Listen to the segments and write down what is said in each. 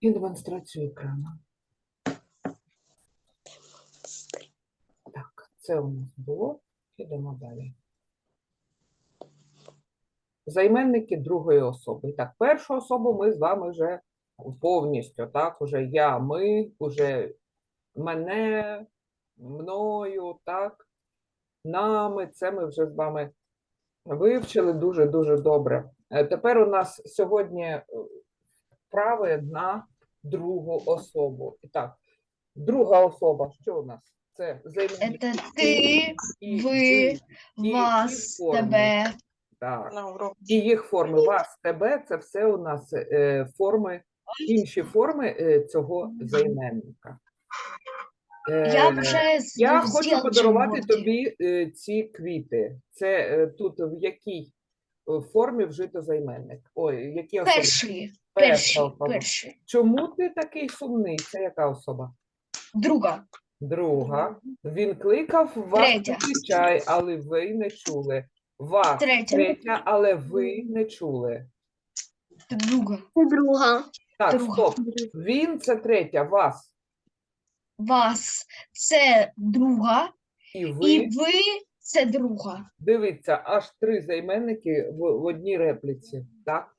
І демонстрацію екрану. Так, це у нас було. Ідемо далі. Займенники другої особи. І Так, першу особу ми з вами вже повністю, так, уже я, ми, уже мене, мною, так, нами. Це ми вже з вами вивчили дуже-дуже добре. Е, Тепер у нас сьогодні вправи на другу особу. І так, друга особа, що у нас? Це займенник Это ты, і ви, і вас, форми. тебе. Так. І їх форми вас, тебе це все у нас е, форми, інші форми е, цього займенника. Я Е, вже я хочу подарувати тобі е, ці квіти. Це е, тут в якій е, формі вжито займенник? Ой, які особи? Перший, особа. перший. Чому ти такий сумний? Це яка особа? Друга, Друга. Він кликав вас Третя. пити чай, але ви не чули. Вас третя, третя, але ви не чули. друга, Друга. Так, Друга. стоп. Він це третя, вас. вас, це друга, І ви. і ви це друга. Дивіться, аж три займенники в, в одній репліці. Так?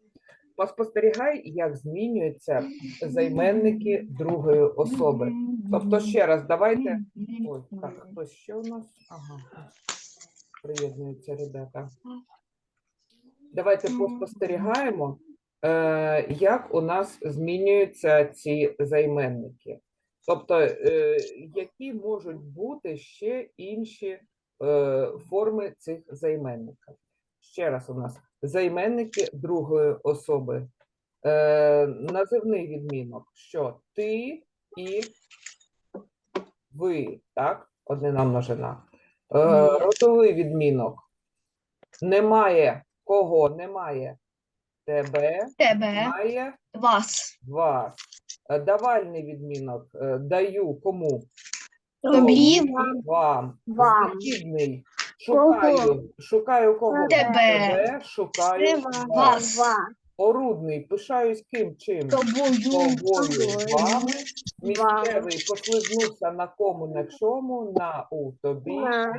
Поспостерігай, як змінюються займенники другої особи. Тобто, ще раз, давайте. Ой, так, хтось ще у нас? Ага. Приєднуються ребята. Давайте поспостерігаємо, е, як у нас змінюються ці займенники. Тобто, е, які можуть бути ще інші е, форми цих займенників. Ще раз у нас займенники другої особи. Е, називний відмінок, що ти і ви, так? Однина множина. Е, родовий відмінок. Немає кого, немає тебе, Тебе, немає вас, вас. Е, Давальний відмінок. е, Даю кому? тобі, Вам. Вам. Знахідний. Шукаю. Шукаю кого? Тебе. Шукаю Вас. Орудний. Пишаюсь ким? Чим? тобою, Тобою. Вами. Місцевий. Послизнувся на кому, на чому? На у тобі. На.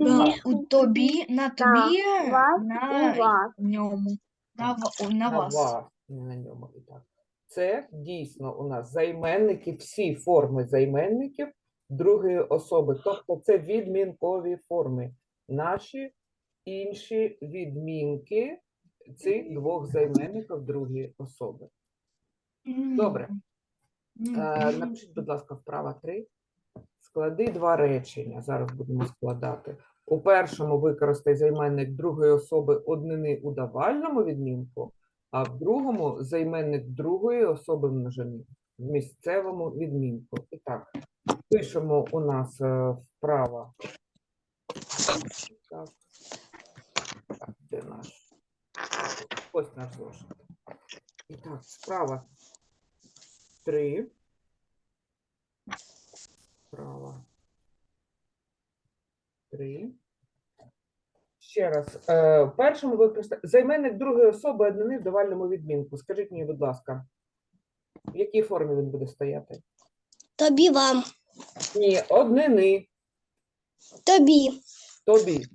На на, у тобі, на тобі, вас на і вас. ньому, на, ва- о, на на вас. вас, не на ньому і так. Це дійсно у нас займенники, всі форми займенників другої особи. Тобто це відмінкові форми. Наші інші відмінки цих двох займенників другої особи. Добре. Е, Напишіть, будь ласка, вправа 3. Склади два речення. Зараз будемо складати. У першому використай займенник другої особи однини у давальному відмінку, а в другому займенник другої особи множини в місцевому відмінку. І так, пишемо у нас е, вправа. Так. Так, де наш? Ось наш зошит. І так, справа 3. Справа. 3. Ще раз. Е, першому використання займенник другої особи однини в давальному відмінку. Скажіть мені, будь ласка, в якій формі він буде стояти? Тобі вам. Ні, однини, Тобі. Тобі.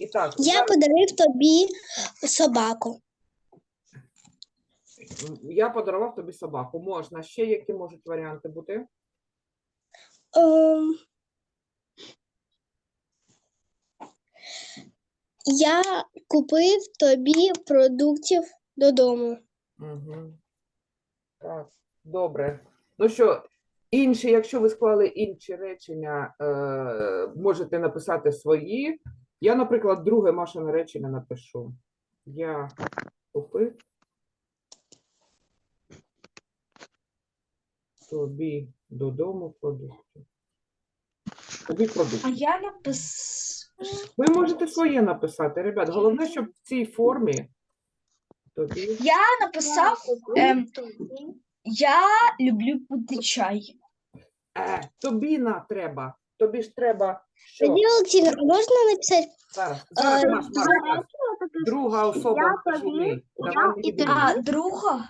І так, Я зараз подарив тобі собаку. я подарував тобі собаку. Можна. Ще які можуть варіанти бути? Ем, Я купив тобі продуктів додому. Угу. Так, добре. Ну що, інші, якщо ви склали інші речення, е, можете написати свої. Я, наприклад, друге Машине речення напишу. Я купив тобі додому продукти. Тобі продукти. А я напис... Ви можете своє написати, ребят. Головне, щоб в цій формі тобі. Я написав, ем, я люблю пити чай. Е, тобі на треба. Тобі ж треба. Що? Тоді, Олексій, можна написати? Зараз, зараз, Е, Маш, Маш, Маш. Друга особа Я тобі, Давай я і. А друга?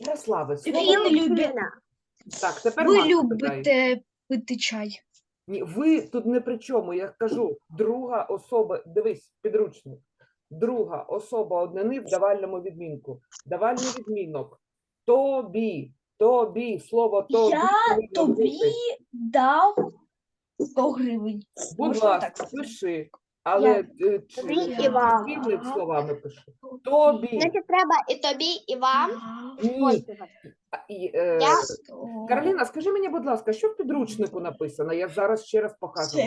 Ярославе, слово. Він любить. Так, тепер Ви Маша питає. любите пити чай. Ні, ви тут не при чому. Я кажу, друга особа, дивись, підручник. Друга особа однини в давальному відмінку. Давальний відмінок. Тобі, тобі, слово тобі. Я тобі дав 100 гривень. Будь можна ласка, так пиши. Але е, чи Тобі і вам. цілими словами пиши. Тобі. Значить, треба і тобі, і вам. Ні. А, і, е, Я- Кароліна, скажи мені, будь ласка, що в підручнику написано? Я зараз ще раз покажу.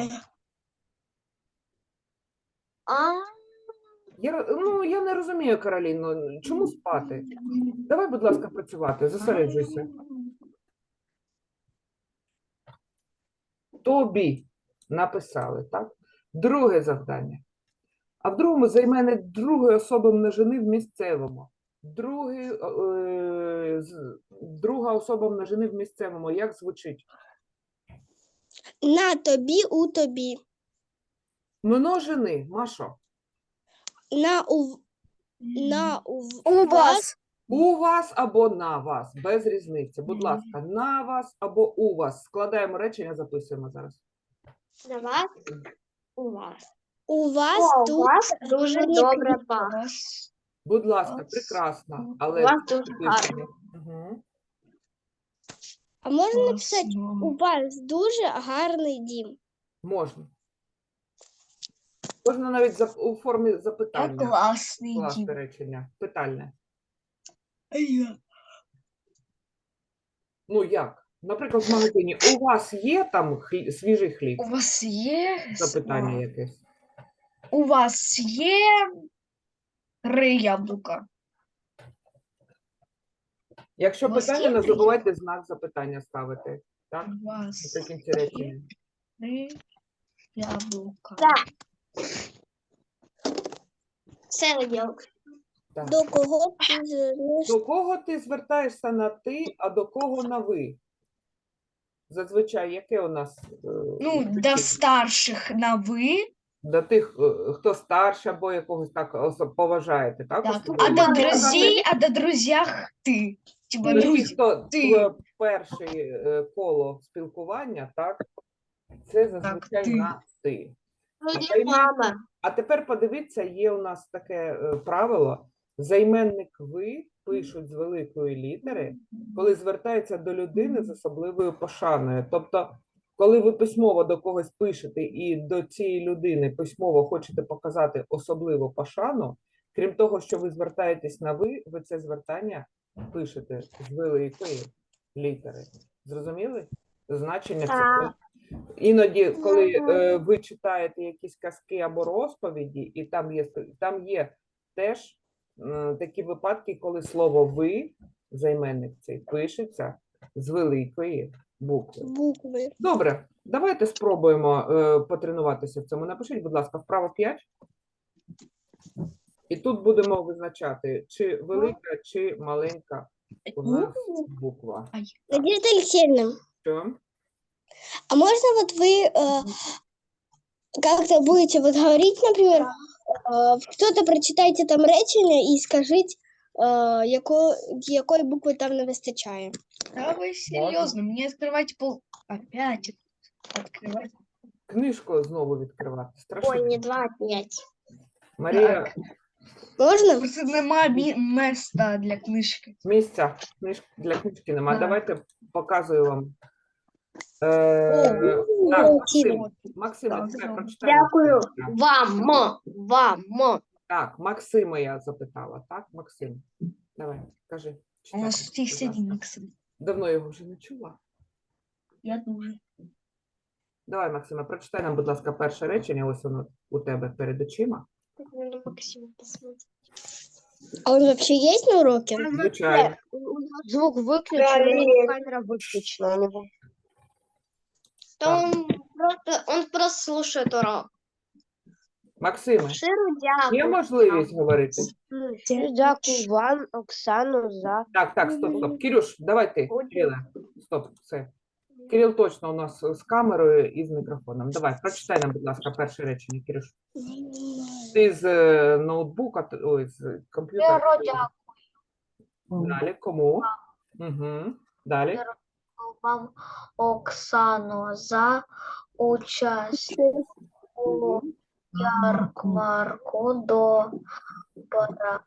А, Я, ну, я не розумію, Кароліно, чому спати? Давай, будь ласка, працювати, зосереджуйся. Тобі написали, так? Друге завдання. А в другому займенник другої особи множини в місцевому. Другий, е, друга особа множини в місцевому. Як звучить? на тобі, у тобі. Множини, Машо. На у, на у, У вас. У вас або на вас, без різниці. Будь ласка, на вас або у вас. Складаємо речення, записуємо зараз. На вас у вас. У вас О, у тут вас дуже добре пахне. Вас. Будь ласка, прекрасно. Але У вас дуже. Мгм. А можна написати, у вас дуже гарний дім. Можна. Можна навіть зап- у формі запитання класний класти дім. речення. Питальне. Ну як? Наприклад, в магазині у вас є там хлі- свіжий хліб? У вас є Запитання якесь. У вас є три яблука. Якщо У вас питання, є не забувайте знак запитання ставити. Так? У вас Наприкінці речення. три яблука. Виділок. Так. До кого ти звернеш? До кого ти звертаєшся на ти, а до кого на ви? Зазвичай, яке у нас е, Ну, до старших на ви, до тих, е, хто старше або якогось так осо- поважаєте, так? так. особливо? а до друзей, а до друзях ти. Типа до друзі. хто ти. е, перший е, коло спілкування, так? Це зазвичай ти. на ти. Тоді мама. А тепер подивіться, є у нас таке е, правило. Займенник ви пишуть з великої літери, коли звертаються до людини з особливою пошаною. Тобто, коли ви письмово до когось пишете і до цієї людини письмово хочете показати особливу пошану, крім того, що ви звертаєтесь на ви, ви це звертання пишете з великої літери. Зрозуміли? Значення Так. Іноді, коли е, ви читаєте якісь казки або розповіді, і там є там є теж м, такі випадки, коли слово ви, займенник цей, пишеться з великої букви. Букви. Добре, давайте спробуємо е, потренуватися в цьому. Напишіть, будь ласка, вправо 5. І тут будемо визначати, чи велика, чи маленька у нас буква. Що? а можно вот вы э, как-то будете вот говорить, например, э, кто-то прочитайте там речення і скажіть, э, яко, якої букви там не вистачає. Да вы серьезно, мне открывать пол... Опять открывать. Книжку знову відкривати. Страшно. Ой, не два, а п'ять. Марія, Можна? Просто нема мі- места для книжки. місця книж... для книжки немає. Так. Давайте показую вам. Е, так. Максим, добре. прочитаємо. Дякую. Так. Вам, вам. Так, Максима я запитала, так, Максим? Давай, кажи. У читай, нас будь один ласка. Максим. Давно його вже не чула. Я дуже. Давай, Максиме, прочитай нам, будь ласка, перше речення, ось воно у тебе перед очима. Максима посмотреть. А он вообще есть на уроке? Звичайно. У Звук выключен, у него камера выключена у него. То он просто, он просто слушает урок. Максиме, є дякую. можливість говорити? Дякую вам, Оксану, за Так, так, стоп, стоп. Кирюш, давай ти. Кириле, стоп, все. Кирил точно у нас з камерою і з мікрофоном. Давай, прочитай нам, будь ласка, перше речення, Кирюш. Ти з е, ноутбука, т- ой, з комп'ютера. дякую. Далі, кому? Угу. Далі. Вам Оксану за участь у ярмарку до пора.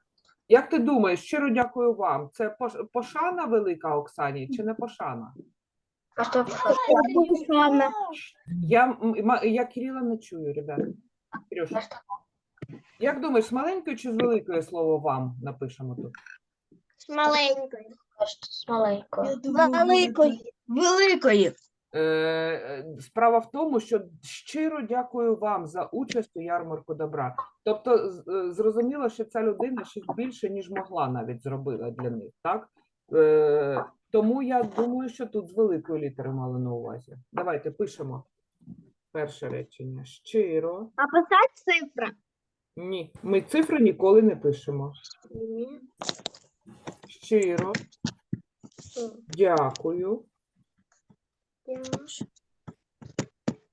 Як ти думаєш, щиро дякую вам. Це пошана велика Оксані чи не пошана? А що Я, я Кирила не чую, ребята. Як думаєш, з маленької чи з великої слово вам напишемо тут? з маленькою? З маленькою. Великої. Великої. Е, Справа в тому, що щиро дякую вам за участь у ярмарку добра. Тобто, з- е, зрозуміло, що ця людина щось більше, ніж могла навіть зробила для них, так? Е, Тому я думаю, що тут з великої літери мали на увазі. Давайте пишемо перше речення. Щиро. А писати цифра? Ні, ми цифри ніколи не пишемо. Щиро. Дякую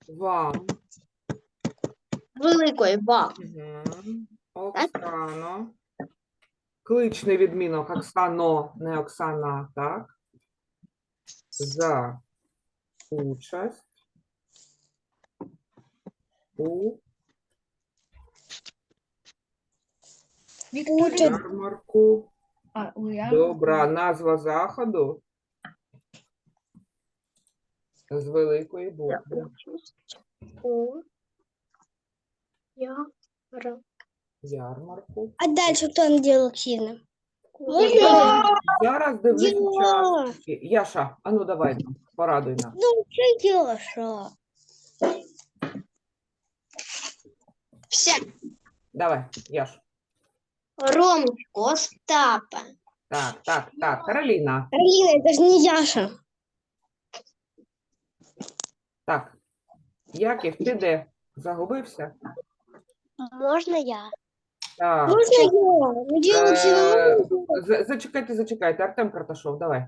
вам. Великої, ба. Мгм. Оксано. Кличний відмінок Оксано, не Оксана, так? За участь у ярмарку. А, Добра назва заходу з великої букви. У Ярмарку. А дальше кто Надія Олексіївна? Зараз дивлюся Я. час. Яша, а ну давай, порадуй нас. Ну, що Яша? Все. Давай, Яш. Ромку, Остапа. Так, так, так. Кароліна. Кароліна, це ж не Яша. Так. Яків, ти де? Загубився? Можна я? Так. Можна я? Е, за- Зачекайте, зачекайте. Артем Карташов, давай.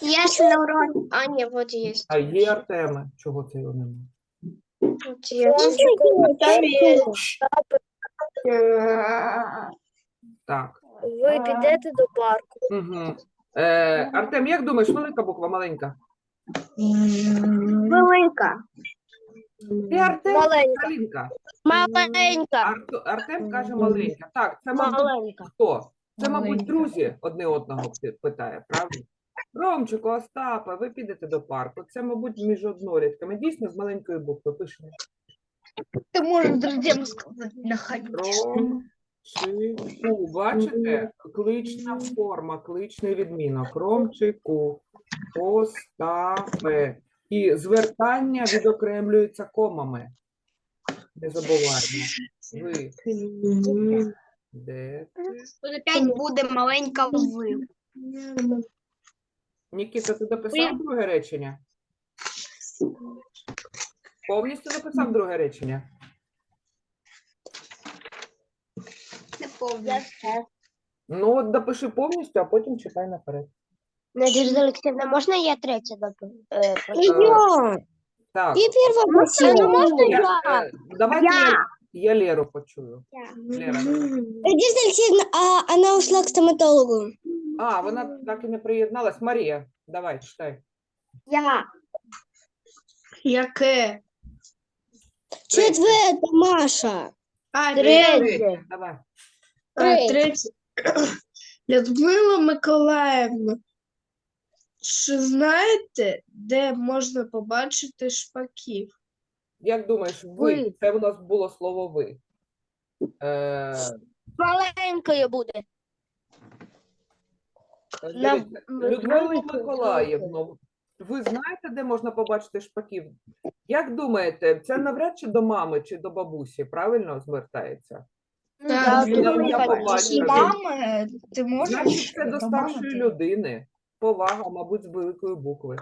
Я ж на уроке. А, ні, вот є. А є Артеми. Чого це його немає? От є. Так. Ви підете до парку. Угу. Е, Артем, як думаєш, велика буква, маленька? Велика. Ти Артем, Маленька. Каролінка. Маленька. Арту- Артем каже маленька. Так, це мабуть Маленька. хто? Це, мабуть, Маленька. друзі одне одного пи- питає, правда? Ромчику, Остапа, ви підете до парку. Це, мабуть, між однолітками. Дійсно, з маленької букви пишемо. Ти можеш друзям сказати, нехай. Ромчику. Бачите? Клична форма, кличний відмінок. Ромчику. Остапе. І звертання відокремлюється комами. Не забуваємо. Ви. Де? Тут опять буде маленька ви. Нікіта, ти дописав друге речення? Повністю дописав друге речення? Не пам'ятаю. Ну, от допиши повністю, а потім читай наперед. Надежда Олексійовна, можна я третя допомогу? Я. Так. Я перша Ну, просила. можна я, я? е, давайте я, я Леру почую. Лера. Надежда Алексеевна, а она ушла к стоматологу. А, вона так і не приєдналась. Марія, давай, читай. Я. Яке? Четверта, Маша. А, Третє, Давай. Третє. Людмила Миколаївна, чи знаєте, де можна побачити шпаків? Як думаєш, ви? Ви. Це у нас було слово ви. Е, Маленькою буде. дивіться, На- Людмила великою, Миколаївну, ви знаєте, де можна побачити шпаків? Як думаєте, це навряд чи до мами чи до бабусі, правильно звертається? Так, я- я побачила. Мама, ти можеш? Значить, це до до старшої людини. Повага, мабуть, з великої букви.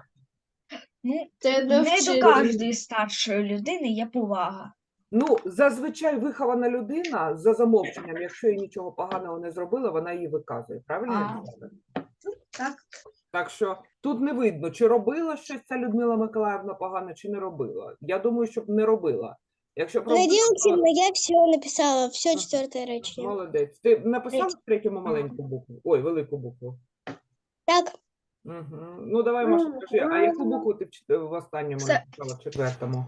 Ну, Це не до вчителя. кожної старшої людини є повага. Ну, зазвичай вихована людина за замовченням, якщо їй нічого поганого не зробила, вона її виказує. Правильно? я А. кажу? Так. Так що тут не видно, чи робила щось ця Людмила Миколаївна погано, чи не робила. Я думаю, щоб не робила. Якщо б робила, Надія то Олексіївна, я все написала, все четверте речення. молодець. Ти написав в третьому маленьку букву? Ой, велику букву. Так, Угу. Ну, давай, Маша, скажи, а яку букву ти в чет- в останньому Це- написала, в четвертому?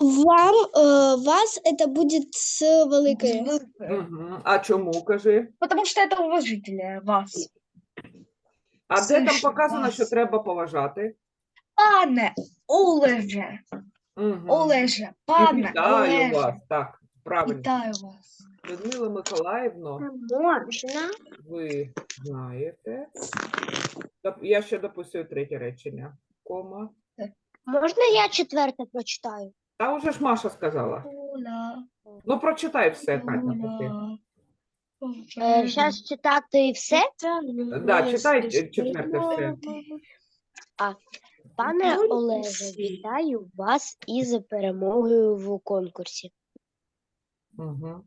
Вам, э, вас это будет с великої. Угу. А чому, кажи? Потому что это уважительное вас. А де там Слышно показано, що вас. треба поважати? Пане Олеже, Угу. Олеже, пане Вітаю Олеже, вас, так, правильно. вітаю вас. Людмила Миколаївна, Можна. ви знаєте. Доп- Я ще дописую третє речення. Кома. Можна я четверте прочитаю? Та вже ж Маша сказала. Оля, Ну, прочитай все, Катя. поки. Оля. Е, Зараз читати все. Да, читай е, четверте все. Пане Олеже, вітаю вас із перемогою в конкурсі. Угу.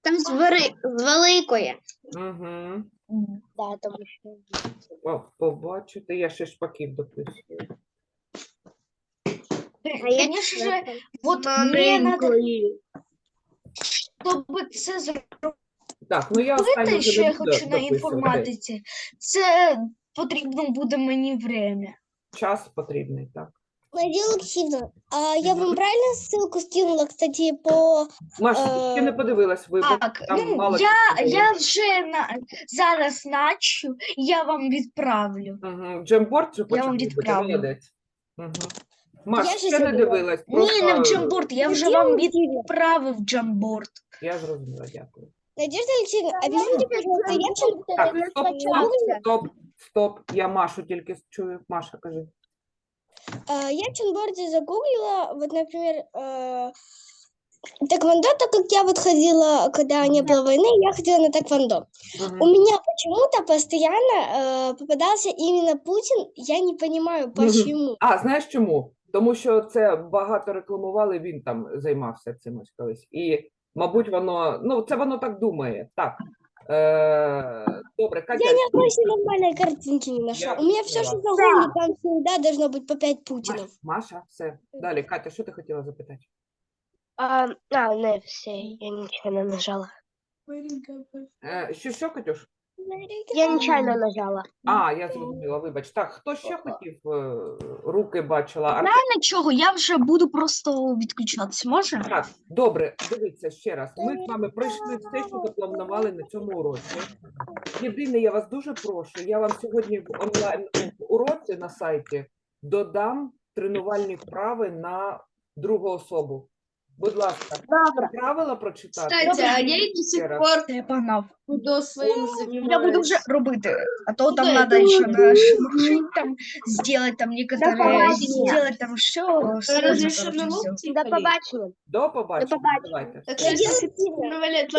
Там з, великої. Угу. Да, тому що... Побачити, я ще шпаків дописую. Конечно же, вот мне надо, чтобы це зробити, Так, ну я останнє вже ще я хочу на дописувати. інформатиці. Це потрібно буде мені время. Час потрібний, так. Надія Олексіївна, а я вам правильно ссылку скинула, кстати, по Маш, ти ще не Е, подивилась вибор. Так, там ну мало я, часу я вже на, зараз начу, я вам відправлю. Угу. Джемборд же Я вам відправлю. молодець. Угу. Маш, Я ще не дивилась, просто Ні, не в Джамборд, я вже вам відправив Джамборд. я зрозуміла, дякую. Надежда Алексеевна, объясните, пожалуйста, я чем Так, стоп, стоп, стоп, стоп, я Машу тільки чую. Маша, кажи. А, Я в Чонборде загуглила, вот, например, э, тэквондо, так как я вот ходила, когда не было войны, я ходила на тэквондо. Мгм. У меня почему-то постоянно э, попадался именно Путин, я не понимаю, почему. А, знаєш чому? Тому що це багато рекламували, він там займався цим ось колись. І, мабуть, воно, ну, це воно так думає. Так. Е, добре, Катя, Я ни одной себе нормальной картинки не нашла. Я У меня все, что загуглили, там всегда должно быть по пять Путинов. Маша, все. Далі, Катя, що ти хотіла запитати? А, а, не все, я нічого не нажала. Е, що, що, Катюш? Я нечайно нажала. А, я зрозуміла, вибач. Так, хто ще хотів? е, Руки бачила. Артем? Нічого, я вже буду просто відключатися, може? Так, добре, дивіться ще раз. Ми з вами пройшли все, що запланували на цьому уроці. Єдине, я вас дуже прошу, я вам сьогодні в онлайн в уроці на сайті додам тренувальні вправи на другу особу. Будь ласка, Добре. правила прочитати. Кстати, а я и до Ще сих пор Я погнав. своим занимаюсь. Я буду вже робити, а то там Да, надо буду. нашить там, сделать там некоторые, побачення. сделать там все. Разрешено локти До побачення. До побачення. побачення. Давайте. Так Надежда что Алексеевна, навалять